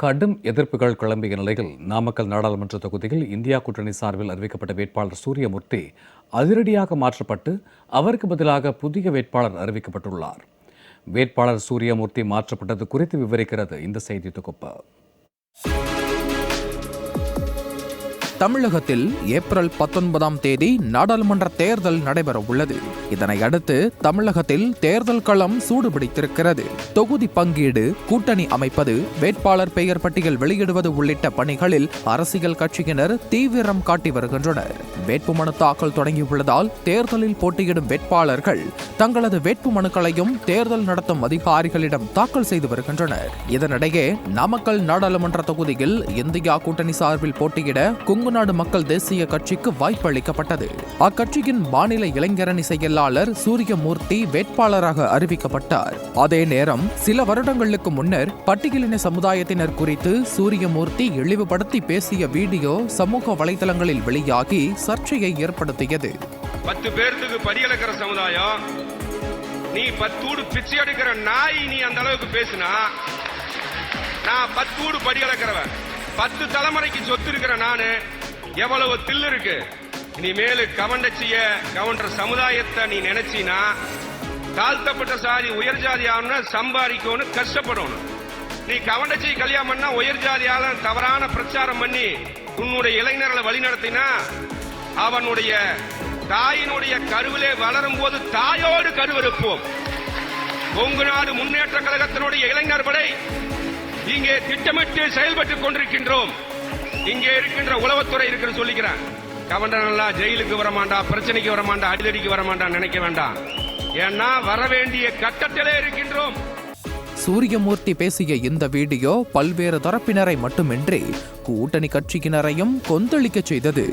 கடும் எதிர்ப்புகள் கிளம்பிய நிலையில் நாமக்கல் நாடாளுமன்ற தொகுதியில் இந்தியா கூட்டணி சார்பில் அறிவிக்கப்பட்ட வேட்பாளர் சூரியமூர்த்தி அதிரடியாக மாற்றப்பட்டு அவருக்கு பதிலாக புதிய வேட்பாளர் அறிவிக்கப்பட்டுள்ளார். வேட்பாளர் சூரியமூர்த்தி மாற்றப்பட்டது குறித்து விவரிக்கிறது இந்த செய்தி தொகுப்பு. தமிழகத்தில் ஏப்ரல் பத்தொன்பதாம் தேதி நாடாளுமன்ற தேர்தல் நடைபெற உள்ளது. இதனை அடுத்து தமிழகத்தில் தேர்தல் களம் சூடுபிடித்திருக்கிறது. தொகுதி பங்கீடு கூட்டணி அமைப்பது வேட்பாளர் பெயர் பட்டியல் வெளியிடுவது உள்ளிட்ட பணிகளில் அரசியல் கட்சியினர் தீவிரம் காட்டி வருகின்றனர். வேட்புமனு தாக்கல் தொடங்கியுள்ளதால் தேர்தலில் போட்டியிடும் வேட்பாளர்கள் தங்களது வேட்புமனுக்களையும் தேர்தல் நடத்தும் அதிகாரிகளிடம் தாக்கல் செய்து வருகின்றனர். இதனிடையே நாமக்கல் நாடாளுமன்ற தொகுதியில் இந்தியா கூட்டணி சார்பில் போட்டியிட கொங்குநாடு மக்கள் தேசிய கட்சிக்கு வாய்ப்பு அளிக்கப்பட்டது. அக்கட்சியின் மாநில இளைஞரணி செயலாளர் சூரியமூர்த்தி வேட்பாளராக அறிவிக்கப்பட்டார். அதே நேரம் சில வருடங்களுக்கு முன்னர் பட்டியலின சமுதாயத்தினர் குறித்து சூரியமூர்த்தி இழிவுபடுத்தி பேசிய வீடியோ சமூக வலைதளங்களில் வெளியாகி சர்ச்சையை ஏற்படுத்தியது. பத்து பேர்த்துக்கு பரியலக்கிற சமுதாயம் நீ பத்தூடு பிச்சை எடுக்கிற நாய் நீ அந்த அளவுக்கு பேசினா நான் பத்தூடு படியளக்கிறவன். பத்து தலைமுறைக்கு சொத்து இருக்கிற நானு எவ்வளவு தில்லு இருக்கு. இனிமேலு செய்ய கவுண்டர் சமுதாயத்தை நீ நினைச்சினா தாழ்த்தப்பட்ட சாதி உயர் ஜாதி ஆகணும்னா சம்பாதிக்கணும் கஷ்டப்படணும். நீ கவண்டச்சி கல்யாணம் பண்ணா உயர் ஜாதியால தவறான பிரச்சாரம் பண்ணி உன்னுடைய இளைஞர்களை வழிநடத்தினா அவனுடைய தாயினுடைய கருவிலே வளரும் போது தாயோடு கருவறுப்போம். கொங்கு நாடு முன்னேற்ற கழகத்தினுடைய இளைஞர் படை இங்கே திட்டமிட்டு செயல்பட்டுக் கொண்டிருக்கின்றோம். இங்கே இருக்கின்ற உளவுத்துறை இருக்குன்னு சொல்லிக்கிறேன். கவர்னர் நல்லா ஜெயிலுக்கு வரமாண்டா பிரச்சனைக்கு வரமாண்டா அடிதடிக்கு வரமாண்டா நினைக்க வேண்டாம். ஏன்னா வர வேண்டிய கட்டத்திலே இருக்கின்றோம். சூரியமூர்த்தி பேசிய இந்த வீடியோ பல்வேறு தரப்பினரை மட்டுமின்றி கூட்டணி கட்சியினரையும் கொந்தளிக்கச் செய்தது.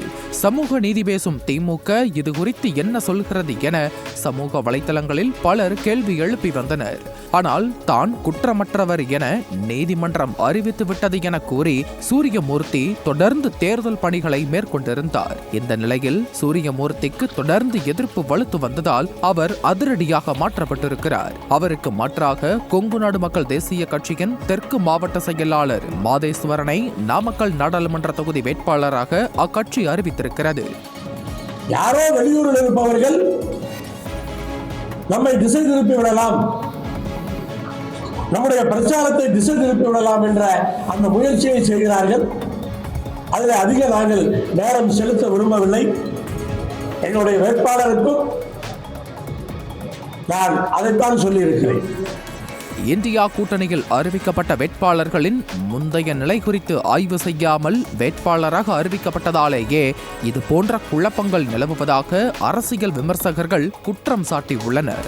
சமூக நீதி பேசும் திமுக இது குறித்து என்ன சொல்கிறது என சமூக வலைதளங்களில் பலர் கேள்வி எழுப்பி வந்தனர். ஆனால் தான் குற்றமற்றவர் என நீதிமன்றம் அறிவித்து விட்டது என கூறி சூரியமூர்த்தி தொடர்ந்து தேர்தல் பணிகளை மேற்கொண்டிருந்தார். இந்த நிலையில் சூரியமூர்த்திக்கு தொடர்ந்து எதிர்ப்பு வலுத்து வந்ததால் அவர் அதிரடியாக மாற்றப்பட்டிருக்கிறார். அவருக்கு மாற்றாக கொங்கு நாடு மக்கள் தேசிய கட்சியின் தெற்கு மாவட்ட செயலாளர் மாதேஸ்வரனை நாமக்கல் நாடாளுமன்ற தொகுதி வேட்பாளராக அக்கட்சி அறிவித்திருக்கிறது. யாரோ வெளியூரில் இருப்பவர்கள் நம்மை திசை திருப்பி விடலாம். நம்முடைய பிரச்சாரத்தை திசை திருப்பி விடலாம் என்ற அந்த முயற்சியை செய்கிறார்கள். அதில் அதிக நாங்கள் நேரம் செலுத்த விரும்பவில்லை. என்னுடைய வேட்பாளருக்கும் நான் அதைத்தான் சொல்லியிருக்கிறேன். இந்தியா கூட்டணியில் அறிவிக்கப்பட்ட வேட்பாளர்களின் முந்தைய நிலை குறித்து ஆய்வு செய்யாமல் வேட்பாளராக அறிவிக்கப்பட்டதாலேயே இது போன்ற குழப்பங்கள் நிலவுவதாக அரசியல் விமர்சகர்கள் குற்றம் சாட்டியுள்ளனர்.